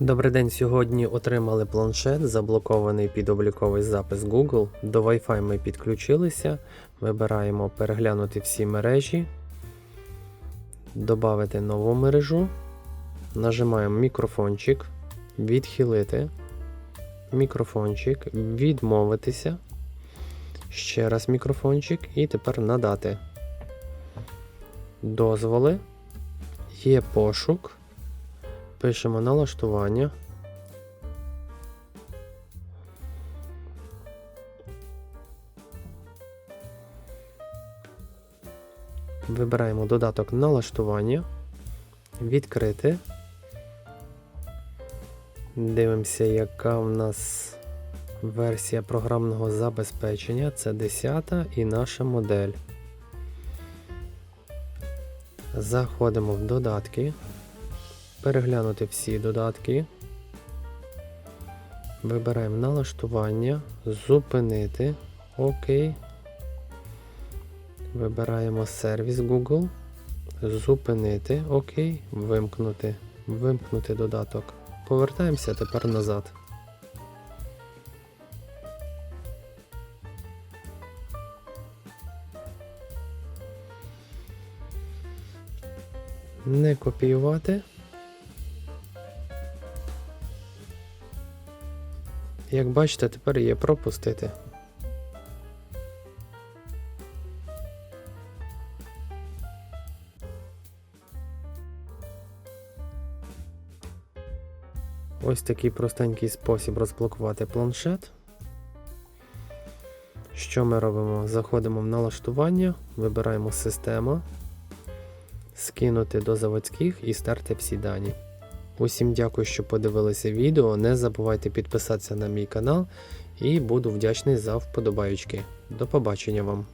Добрий день. Сьогодні отримали планшет, заблокований під обліковий запис Google. До Wi-Fi ми підключилися. Вибираємо переглянути всі мережі, додати нову мережу. Нажимаємо мікрофончик, відхилити, мікрофончик, відмовитися. Ще раз мікрофончик і тепер надати. Дозволи. Є пошук. Пишемо налаштування. Вибираємо додаток налаштування. Відкрити. Дивимося, яка в нас версія програмного забезпечення. Це 10 і наша модель. Заходимо в додатки переглянути всі додатки. Вибираємо налаштування, зупинити. ОК. Вибираємо сервіс Google. Зупинити. ОК. Вимкнути. Вимкнути додаток. Повертаємося тепер назад. Не копіювати. Як бачите, тепер є пропустити. Ось такий простенький спосіб розблокувати планшет. Що ми робимо? Заходимо в налаштування, вибираємо система, скинути до заводських і стерти всі дані. Усім дякую, що подивилися відео. Не забувайте підписатися на мій канал і буду вдячний за вподобайки. До побачення вам!